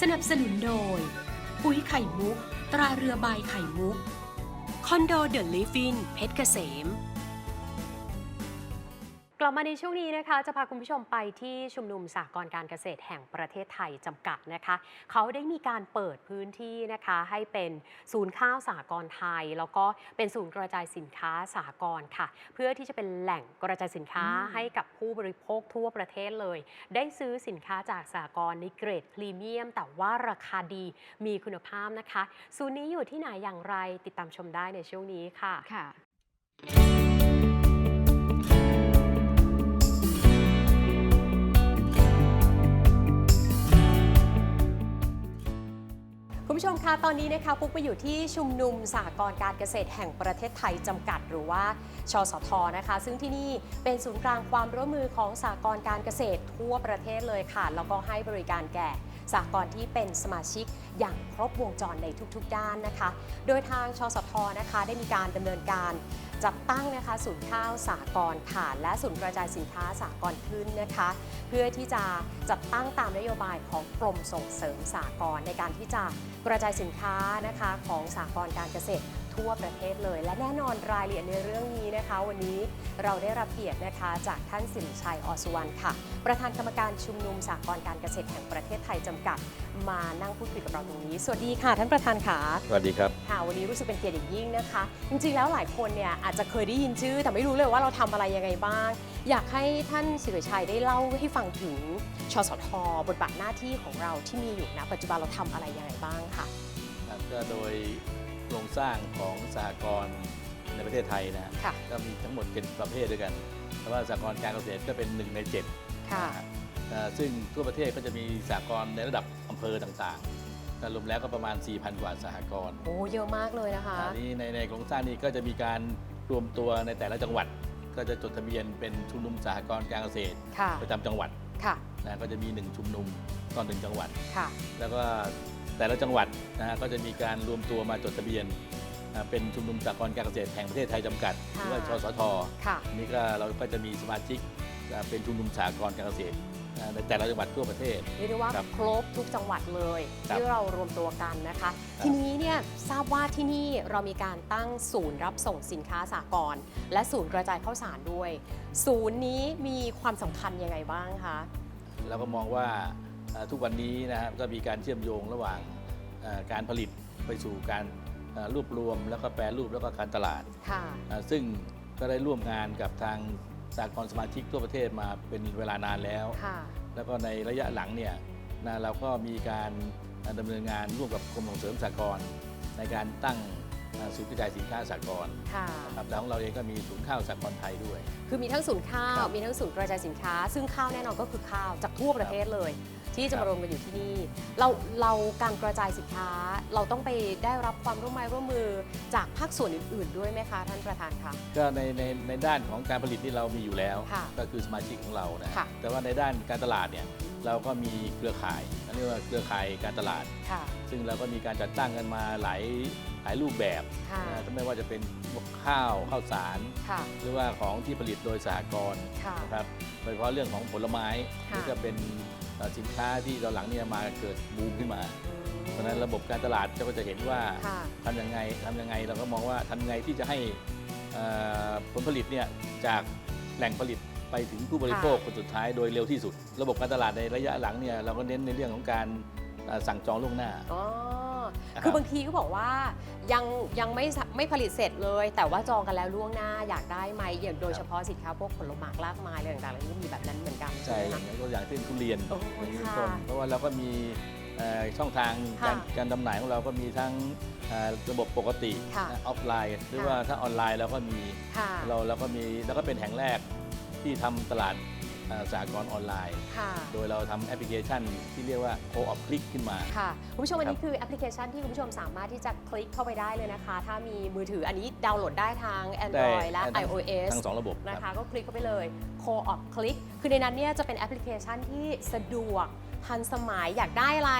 สนับสนุนโดย ปุ๋ยไข่มุก ตราเรือใบไข่มุก คอนโดเดอะลิฟฟินเพชรเกษม กลับมาในช่วงนี้นะคะ จะพาคุณผู้ชมไปที่ชุมนุมสากลการเกษตรแห่งประเทศไทยจำกัดนะคะ เขาได้มีการเปิดพื้นที่นะคะให้เป็นศูนย์ข้าวสากลไทย แล้วก็เป็นศูนย์กระจายสินค้าสากลค่ะ เพื่อที่จะเป็นแหล่งกระจายสินค้าให้กับผู้บริโภคทั่วประเทศเลย ได้ซื้อสินค้าจากสากลในเกรดพรีเมียม แต่ว่าราคาดีมีคุณภาพนะคะ ศูนย์นี้อยู่ที่ไหนอย่างไรติดตามชมได้ในช่วงนี้ค่ะค่ะ ตอนนี้นะคะปุ๊กไปอยู่ที่ชุมนุมสหกรณ์การเกษตรแห่งประเทศไทยจำกัด หรือว่าชสทนะคะ ซึ่งที่นี่เป็นศูนย์กลางความร่วมมือของสหกรณ์การเกษตรทั่วประเทศเลยค่ะ แล้วก็ให้บริการแก่ สหกรณ์ที่เป็นสมาชิกอย่างครบวงจรในทุกๆ ด้านนะคะ โดยทางชสทนะคะได้มีการดำเนินการจัดตั้งนะคะศูนย์ข้าวสากรณ์ค่ะและศูนย์กระจายสินค้าสากรณ์ขึ้นนะคะ เพื่อที่จะจัดตั้งตามนโยบายของกรมส่งเสริมสากลในการที่จะกระจายสินค้านะคะของสากลการเกษตร ทั่วประเทศเลย และแน่นอนรายละเอียดในเรื่องนี้นะคะ วันนี้เราได้รับเกียรตินะคะจากท่านสิริชัยอสุวรรณค่ะ ประธานกรรมการชุมนุมสากลการเกษตรแห่งประเทศไทยจำกัด มานั่งพูดคุยกับเราตรงนี้ สวัสดีค่ะ ท่านประธานค่ะสวัสดีครับค่ะวันนี้รู้สึกเป็นเกียรติอย่างยิ่งนะคะ จริงๆแล้วหลายคนเนี่ยอาจจะเคยได้ยินชื่อ แต่ไม่รู้เลยว่าเราทำอะไรยังไงบ้าง อยากให้ท่านสิริชัยได้เล่าให้ฟังถึงชสทบทบาทหน้าที่ของเราที่มีอยู่นะปัจจุบันเราทำอะไรยังไงบ้างค่ะครับก็โดย โครงสร้างของสหกรณ์ในประเทศไทยนะค่ะ ก็มีทั้งหมดเป็นประเภทด้วยกัน แต่ว่าสหกรณ์การเกษตรก็เป็นหนึ่งในเจ็ด ค่ะนะฮะเอ่อซึ่งทั่วประเทศก็จะมีสหกรณ์ในระดับอำเภอต่างๆก็รวมแล้วก็ประมาณ 4,000 กว่าสหกรณ์โอ้ เยอะมากเลยนะคะ อันนี้ในในโครงสร้างนี้ก็จะมีการรวมตัวในแต่ละจังหวัด ก็จะจดทะเบียนเป็นชุมนุมสหกรณ์การเกษตร ค่ะ ประจำจังหวัดค่ะ นะก็จะมี 1 ชุมนุมต่อหนึ่งจังหวัด ค่ะ แล้วก็ แต่ละจังหวัดนะฮะก็จะมีการรวมตัวมาจดทะเบียนอ่าเป็นชุมนุมสากลการเกษตรแห่งประเทศไทยจำกัด หรือว่าชสท ค่ะ อันนี้ก็เราก็จะมีสมาชิกอ่าเป็นชุมนุมสากลการเกษตรอ่าในแต่ละจังหวัดทั่วประเทศ เรียกได้ว่าครับครบทุกจังหวัดเลย ครับที่เรารวมตัวกันนะคะ ทีนี้เนี่ยทราบว่าที่นี่เรามีการตั้งศูนย์รับส่งสินค้าสากลและศูนย์กระจายข้าวสารด้วย ศูนย์นี้มีความสำคัญยังไงบ้างคะ เราก็มองว่าอ่า ทุกวันนี้นะครับก็มีการเชื่อมโยงระหว่างอ่าการผลิตไปสู่การอ่ารวบรวมแล้วก็แปรรูปแล้วก็การตลาดค่ะอ่าซึ่งก็ได้ร่วมงานกับทางสากลสมาชิกทั่วประเทศมาเป็นเวลานานแล้วค่ะแล้วก็ในระยะหลังเนี่ยนะเราก็มีการดำเนินงานร่วมกับกรมส่งเสริมสหกรณ์ในการตั้งอ่าศูนย์กระจายสินค้าสหกรณ์ค่ะนะครับแล้วของเราเองก็มีศูนย์ข้าวสหกรณ์ไทยด้วย คือมีทั้งศูนย์ข้าควรับมีทั้งศูนย์กระจายสินค้า ซึ่งข้าวแน่นอนก็คือข้าวจากทั่วประเทศเลย ที่จะครัมาบรวมกันอยู่ที่นี่ เราเราการกระจายสินค้าเราต้องไปได้รับความร่วมไมือร่วมมือจากภาคส่วนอื่น ๆ ด้วยไหมคะท่านประธานคะ ก็ในในในด้านของการผลิตที่เรามีอยู่แล้ว ค่ะก็คือสมาชิกของเรานะค่ะ แต่ว่าในด้านการตลาดเนี่ยเราก็มีเครือข่ายเรียกว่าเครือข่ายการตลาด ค่ะ ซึ่งเราก็มีการจัดตั้งกันมาหลายหลายรูปแบบค่ะ นะไม่ว่าจะเป็นพวกข้าวข้าวสาร ค่ะ หรือว่าของที่ผลิตโดยสหกรณ์ค่ะ นะครับโดยเฉพาะเรื่องของผลไม้ค่ะนี่ก็เป็นเอ่อ สินค้าที่ตอนหลังเนี่ยมาเกิดบูมขึ้นมาอืมเพราะฉะนั้นระบบการตลาดก็จะเห็นว่าค่ะทำยังไงทำยังไงเราก็มองว่าทำยังไงที่จะให้เอ่อผลผลิตเนี่ยจากแหล่งผลิตไปถึงผู้บริโภคคนสุดท้ายโดยเร็วที่สุด ระบบการตลาดในระยะหลังเนี่ยเราก็เน้นในเรื่องของการเอ่อสั่งจองล่วงหน้า อ๋อนะครับคือบางทีก็บอกว่ายังยังไม่ส ไม่ผลิตเสร็จเลย แต่ว่าจองกันแล้วล่วงหน้าอยากได้ไหมอย่างโดยเฉพาะสินค้าพวกผลไม้รากไม้อะไรต่างๆอะไรนี่มีแบบนั้นเหมือนกันใช่ไหมอคะย่างตัวอย่างเช่นทุเรียนโอ้อย่างนี้เป็นค่ะต้นเพราะว่าเราก็มีเอ่อช่องทางค่ะการการจำหน่ายของเราก็มีทั้งเอ่อระบบปกติค่ะออฟไลน์ หรือค่ะว่าถ้าออนไลน์เราก็มีค่ะ เราเราก็มีแล้วก็เป็นแห่งแรกที่ทำตลาดเอ่อ สากลออนไลน์ ค่ะ โดยเราทำแอปพลิเคชันที่เรียกว่า Co-op Click ขึ้นมา ค่ะ คุณผู้ชมอันครันี้บคือแอปพลิเคชันที่คุณผู้ชมสามารถที่จะคลิกเข้าไปได้เลยนะคะ ถ้ามีมือถืออันนี้ดาวน์โหลดได้ทาง Android และได้ iOS ทั้งสองระบบนะครัคะ บ ก็คลิกเข้าไปเลย Co-op Click คือในนั้นเนี่ยจะเป็นแอปพลิเคชันที่สะดวกทันสมัยอยากได้อะไร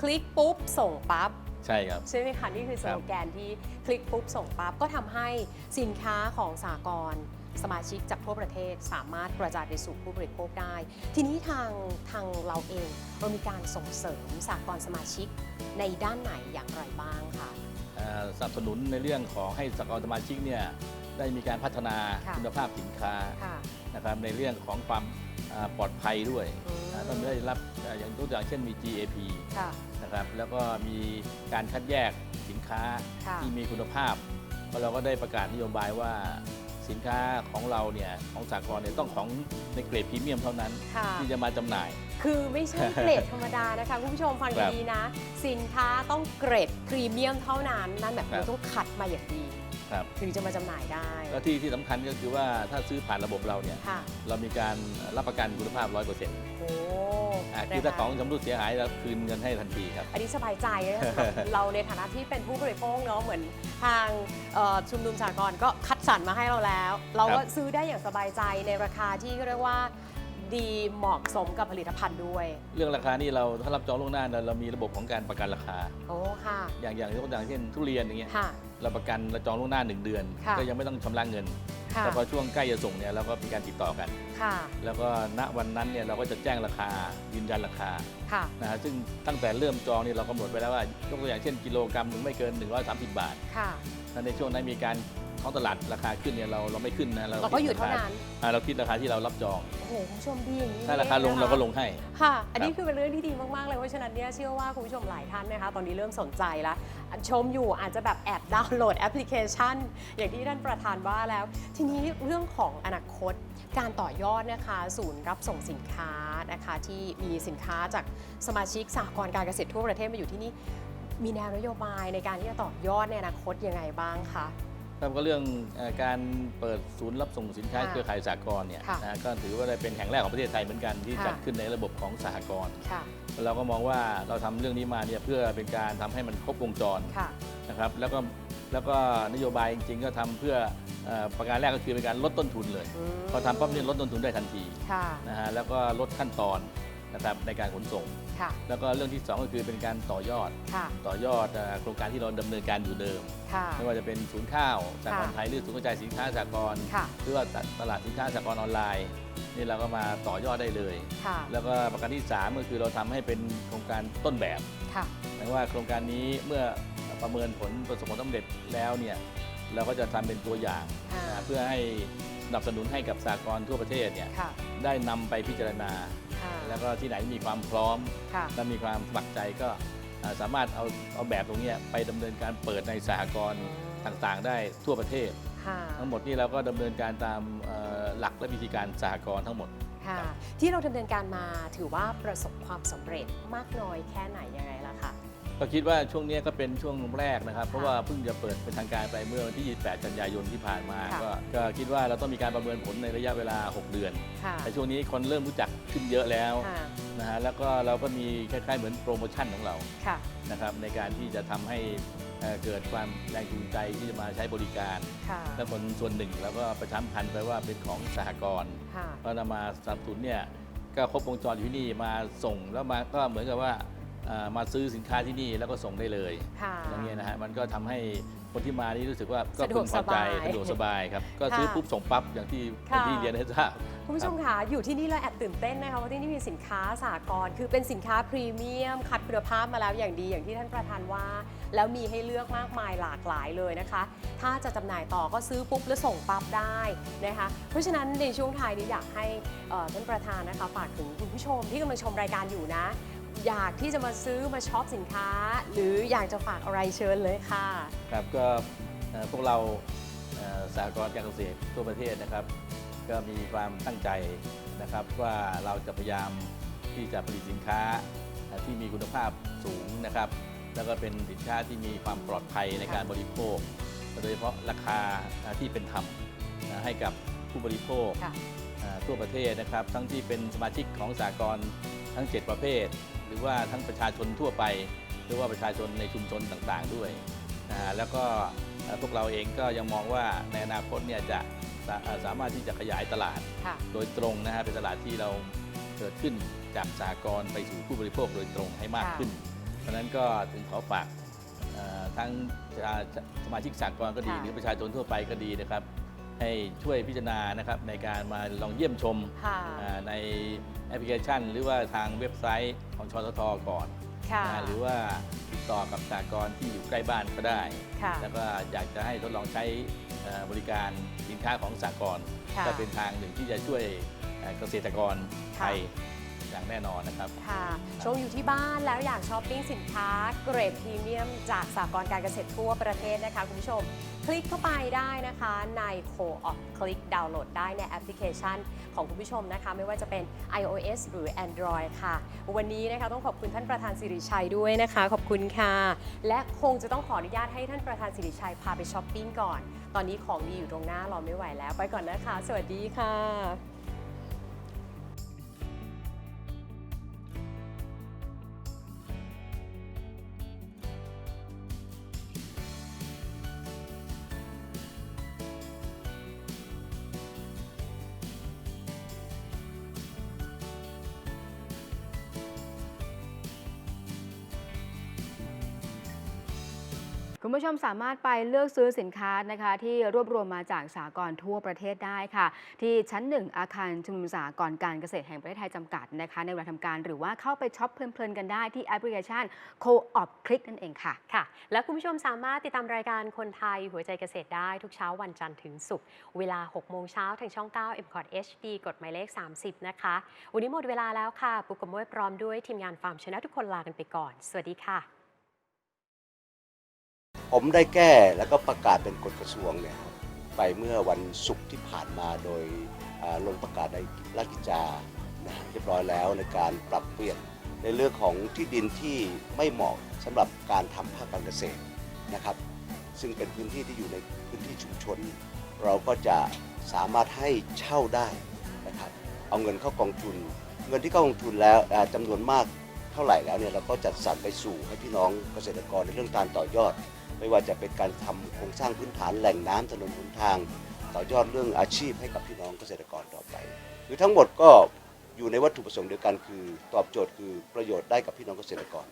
คลิกปุ๊บ ส่งปั๊บ ใช่ครับ ใช่ไหมคะ นี่คือสครัโลบแกนที่คลิกปุ๊บส่งปั๊บ ก็ทำให้สินค้าของสากล สมาชิกจากทั่วประเทศสามารถกระจายไปสู่ผู้บริโภคได้ ทีนี้ทางทางเราเองเรามีการส่งเสริมสากลสมาชิกในด้านไหนอย่างไรบ้างคะเอ่อสนับสนุนในเรื่องของให้สกลสมาชิกเนี่ยได้มีการพัฒนาค่ะคุณภาพสินค้าค่ะนะครับในเรื่องของความอ่าปลอดภัยด้วยอืมอ่าต้องได้รับอ่าอย่างตัวอย่างเช่นมี GAP ค่ะนะครับแล้วก็มีการคัดแยกสินค้าค่ะที่มีคุณภาพเพราะเราก็ได้ประกาศนโยบายว่า สินค้าของเราเนี่ยของสากลเนี่ยต้องของในเกรดพรีเมียมเท่านั้น ค่ะ ที่จะมาจำหน่าย คือไม่ใช่เกรดธรรมดานะคะ คุณผู้ชมฟังครับดีๆนะ สินค้าต้องเกรดพรีเมียมเท่านั้น นั่นแบบครัมันบต้องคัดมาอย่างดี ครับ ถึงจะมาจำหน่ายได้ แล้วที่ที่สำคัญก็คือว่าถ้าซื้อผ่านระบบเราเนี่ย ค่ะ เรามีการรับประกันคุณภาพ 100%โอ้อ่าคือถ้าของชำรุดเสียหายเราคืนเงินให้ทันทีครับ อันนี้สบายใจนะสำหรับ เราในฐานะที่เป็นผู้บริโภคเนาะเหมือนทางเอ่อชุมนุมสากลก็คัดสรรมาให้เราแล้ว เราก็ครับ ซื้อได้อย่างสบายใจในราคาที่เรียกว่า ดีเหมาะสมกับผลิตภัณฑ์ด้วย เรื่องราคานี่เราถ้ารับจองล่วงหน้าเราเรามีระบบของการประกันราคา โอ้ค่ะ อย่างอย่างยกตัวอย่างเช่นทุเรียนอย่างเงี้ยค่ะ เราประกันเราจองล่วงหน้า 1 เดือน ค่ะ ก็ยังไม่ต้องชำระเงิน ค่ะ แต่พอช่วงใกล้จะส่งเนี่ยเราก็มีการติดต่อกัน ค่ะ แล้วก็ณวันนั้นเนี่ยเราก็จะแจ้งราคายืนยันราคาค่ะ นะฮะซึ่งตั้งแต่เริ่มจองเนี่ยเรากำหนดไปแล้วว่ายกตัวอย่างเช่นกิโลกรัมหนึ่งไม่เกิน 130 บาทค่ะ ถ้าในช่วงนั้นมีการ ท้องตลาดราคาขึ้นเนี่ยเราเราไม่ขึ้นนะเราก็อยู่เท่านั้นอ่าเราคิดราคาที่เรารับจองโอ้โหคุณผู้ชมดีอย่างนี้ถ้าราคาลงองนะะเราก็ลงให้ค่ะ อันนี้ครับคือเป็นเรื่องที่ดีมากๆเลยเพราะฉะนั้นเนี่ยเชื่อว่าคุณผู้ชมหลายท่านนะคะ ตอนนี้เริ่มสนใจแล้วชมอยู่อาจจะแบบแอบดาวน์โหลดแอปพลิเคชัน อย่างที่ท่านประธานว่าแล้ว ทีนี้เรื่องของอนาคตการต่อยอดนะคะ ศูนย์รับส่งสินค้านะคะ ที่มีสินค้าจากสมาชิกสหกรณ์การเกษตรทั่วประเทศมาอยู่ที่นี่มีแนวนโยบายในการที่จะต่อยอดในอนาคตยังไงบ้างคะ ครับก็เรื่องเอ่อการเปิดศูนย์รับส่งสินค้าค่ะเครือข่ายสากลเนี่ยค่ะนะก็ถือว่าได้เป็นแห่งแรกของประเทศไทยเหมือนกันที่ค่ะจัดขึ้นในระบบของสหกรณ์ค่ะเราก็มองว่าเราทำเรื่องนี้มาเนี่ยเพื่อเป็นการทำให้มันครบวงจรค่ะนะครับแล้วก็แล้วก็นโยบายจริงๆ ก็ทำเพื่อเอ่อประการแรกก็คือเป็นการลดต้นทุนเลยอืมพอทำปั๊บเนี่ยลดต้นทุนได้ทันทีค่ะนะฮะแล้วก็ลดขั้นตอน นะครับในการขนส่ง ค่ะแล้วก็เรื่องที่สองก็คือเป็นการต่อยอด ค่ะต่อยอดเอ่อโครงการที่เราดำเนินการอยู่เดิม ค่ะ ไม่ว่าจะเป็นศูนย์ข้าวสากลค่ะ ไทยหรือศูนย์กระจายสินค้าสากลค่ะหรือว่าตลาดสินค้าสากลออนไลน์นี่เราก็มาต่อยอดได้เลย ค่ะแล้วก็ประการที่ 3 ก็คือเราทำให้เป็นโครงการต้นแบบค่ะ หมายว่าโครงการนี้เมื่อประเมินผลประสบผลสำเร็จแล้วเนี่ย เราก็จะทำเป็นตัวอย่างค่ะนะเพื่อให้สนับสนุนให้กับสากลทั่วประเทศเนี่ยค่ะได้นำไปพิจารณาค่ะแล้วก็ที่ไหนมีความพร้อมค่ะและมีความสมัครใจก็อ่าสามารถเอาเอาแบบตรงเนี้ยไปดำเนินการเปิดในสหกรณ์ต่างๆ ได้ทั่วประเทศค่ะทั้งหมดนี่เราก็ดำเนินการตามเอ่อหลักและวิธีการสหกรณ์ทั้งหมดค่ะครับที่เราดำเนินการมาถือว่าประสบความสำเร็จมากน้อยแค่ไหนยังไงล่ะคะ ก็คิดว่าช่วงนี้ก็เป็นช่วงแรกนะครับ เพราะว่าเพิ่งจะเปิดเป็นทางการไปเมื่อวันที่ 28 กันยายนที่ผ่านมาค่ะก็ก็คิดว่าเราต้องมีการประเมินผลในระยะเวลา 6 เดือนค่ะแต่ช่วงนี้คนเริ่มรู้จักขึ้นเยอะแล้วค่ะนะฮะแล้วก็เราก็มีคล้ายๆเหมือนโปรโมชั่นของเราค่ะนะครับในการที่จะทำให้เอ่อเกิดความแรงจูงใจที่จะมาใช้บริการค่ะและคนส่วนหนึ่งเราก็ประชาสัมพันธ์ไปว่าเป็นของสหกรณ์ค่ะก็นำมาสนับสนุนเนี่ยก็ครบวงจรอยู่ที่นี่มาส่งแล้วมาก็เหมือนกับว่าอ่า มาซื้อสินค้าที่นี่แล้วก็ส่งได้เลยค่ะ อย่างเงี้ยนะฮะมันก็ทำให้คนที่มานี่รู้สึกว่าก็สะดวกพึงพอใจสบายสะดวกสบายครับก็ค่ะซื้อปุ๊บส่งปั๊บอย่างที่ค่ะ ที่เรียนให้ทราบ คุณผู้ชมคะอยู่ที่นี่เราแอบตื่นเต้นนะคะเพราะที่นี่มีสินค้าสากลคือเป็นสินค้าพรีเมียม คัดคุณภาพมาแล้วอย่างดีอย่างที่ท่านประธานว่า แล้วมีให้เลือกมากมายหลากหลายเลยนะคะ ถ้าจะจำหน่ายต่อก็ซื้อปุ๊บแล้วส่งปั๊บได้นะคะ เพราะฉะนั้นในช่วงท้ายนี้อยากให้เอ่อท่านประธานนะคะฝากถึงคุณผู้ชมที่กำลังชมรายการอยู่นะ อยากที่จะมาซื้อมาช็อปสินค้า หรืออยากจะฝากอะไรเชิญเลยค่ะ ครับก็เอ่อพวกเราเอ่อสหกรณ์การเกษตรทั่วประเทศนะครับ ก็มีความตั้งใจนะครับว่าเราจะพยายามที่จะผลิตสินค้าเอ่อที่มีคุณภาพสูงนะครับ แล้วก็เป็นสินค้าที่มีความปลอดภัยในการบริโภค โดยเฉพาะราคาเอ่อที่เป็นธรรมนะให้กับผู้บริโภค ค่ะเอ่อทั่วประเทศนะครับ ทั้งที่เป็นสมาชิกของสากลทั้ง 7 ประเภท หรือว่าทั้งประชาชนทั่วไป หรือว่าประชาชนในชุมชนต่างๆด้วยนะฮะแล้วก็เอ่อพวกเราเองก็ยังมองว่าในอนาคตเนี่ยจะสาเอ่อสามารถที่จะขยายตลาดค่ะโดยตรงนะฮะเป็นตลาดที่เราเกิดขึ้นจากสากลไปสู่ผู้บริโภคโดยตรงให้มากค่ะขึ้น เพราะฉะนั้นก็ถึงขอฝากเอ่อทั้งอ่าสมาชิกสากลก็ดีค่ะหรือประชาชนทั่วไปก็ดีนะครับ ให้ช่วยพิจารณานะครับในการมาลองเยี่ยมชมค่ะอ่าในแอปพลิเคชัน หรือว่าทางเว็บไซต์ของชตทก่อนค่ะนะหรือว่าติดต่อกับสากลที่อยู่ใกล้บ้านก็ได้ค่ะแล้วก็อยากจะให้ทดลองใช้เอ่อบริการสินค้าของสากลค่ะก็เป็นทางหนึ่งที่จะช่วยเอ่อเกษตรกรไทยค่ะ อย่างแน่นอนนะครับ ค่ะชมอยู่ที่บ้านแล้วอยากช้อปปิ้งสินค้าเกรดพรีเมียม จากสากลการเกษตรทั่วประเทศนะคะคุณผู้ชม คลิกเข้าไปได้นะคะใน Co-op คลิกดาวน์โหลดได้ในแอปพลิเคชันของคุณผู้ชมนะคะ ไม่ว่าจะเป็น iOS หรือ Android ค่ะ วันนี้นะคะต้องขอบคุณท่านประธานสิริชัยด้วยนะคะ ขอบคุณค่ะ และคงจะต้องขออนุญาตให้ท่านประธานสิริชัยพาไปช้อปปิ้งก่อน ตอนนี้ของดีอยู่ตรงหน้ารอไม่ไหวแล้ว ไปก่อนนะคะ สวัสดีค่ะ คุณผู้ชมสามารถไปเลือกซื้อสินค้านะคะที่รวบรวมมาจากสากลทั่วประเทศได้ค่ะ ที่ชั้น 1 อาคารชุมนุมสากลการเกษตรแห่งประเทศไทยจำกัดนะคะในเวลาทำการหรือว่าเข้าไปช็อปเพลินๆกันได้ที่แอปพลิเคชัน Co-op Click นั่นเองค่ะ ค่ะ และคุณผู้ชมสามารถติดตามรายการคนไทยหัวใจเกษตรได้ทุกเช้าวันจันทร์ถึงศุกร์เวลา 6 โมงเช้าทางช่อง 9 m c o t HD กดหมายเลข 30 นะคะ วันนี้หมดเวลาแล้วค่ะ ปุกกับมวยพร้อมด้วยทีมงานฟาร์มชนะทุกคนลากันไปก่อน สวัสดีค่ะ ผมได้แก้แล้วก็ประกาศเป็นกฎกระทรวงเนี่ยไปเมื่อวันศุกร์ที่ผ่านมาโดยลงประกาศในราชกิจจานะเรียบร้อยแล้วในการปรับเปลี่ยนในเรื่องของที่ดินที่ไม่เหมาะสำหรับการทำภาคการเกษตรนะครับ ซึ่งเป็นพื้นที่ที่อยู่ในพื้นที่ชุมชน เราก็จะสามารถให้เช่าได้นะครับเอาเงินเข้ากองทุน เงินที่เข้ากองทุนแล้วอ่าจำนวนมากเท่าไหร่แล้วเนี่ยเราก็จัดสรรไปสู่ให้พี่น้องเกษตรกรในเรื่องการต่อยอด ไม่ว่าจะเป็นการทำโครงสร้างพื้นฐานแหล่งน้ำถนนหนทาง ต่อยอดเรื่องอาชีพให้กับพี่น้องเกษตรกรต่อไป คือทั้งหมดก็อยู่ในวัตถุประสงค์เดียวกันคือ ตอบโจทย์คือประโยชน์ได้กับพี่น้องเกษตรกร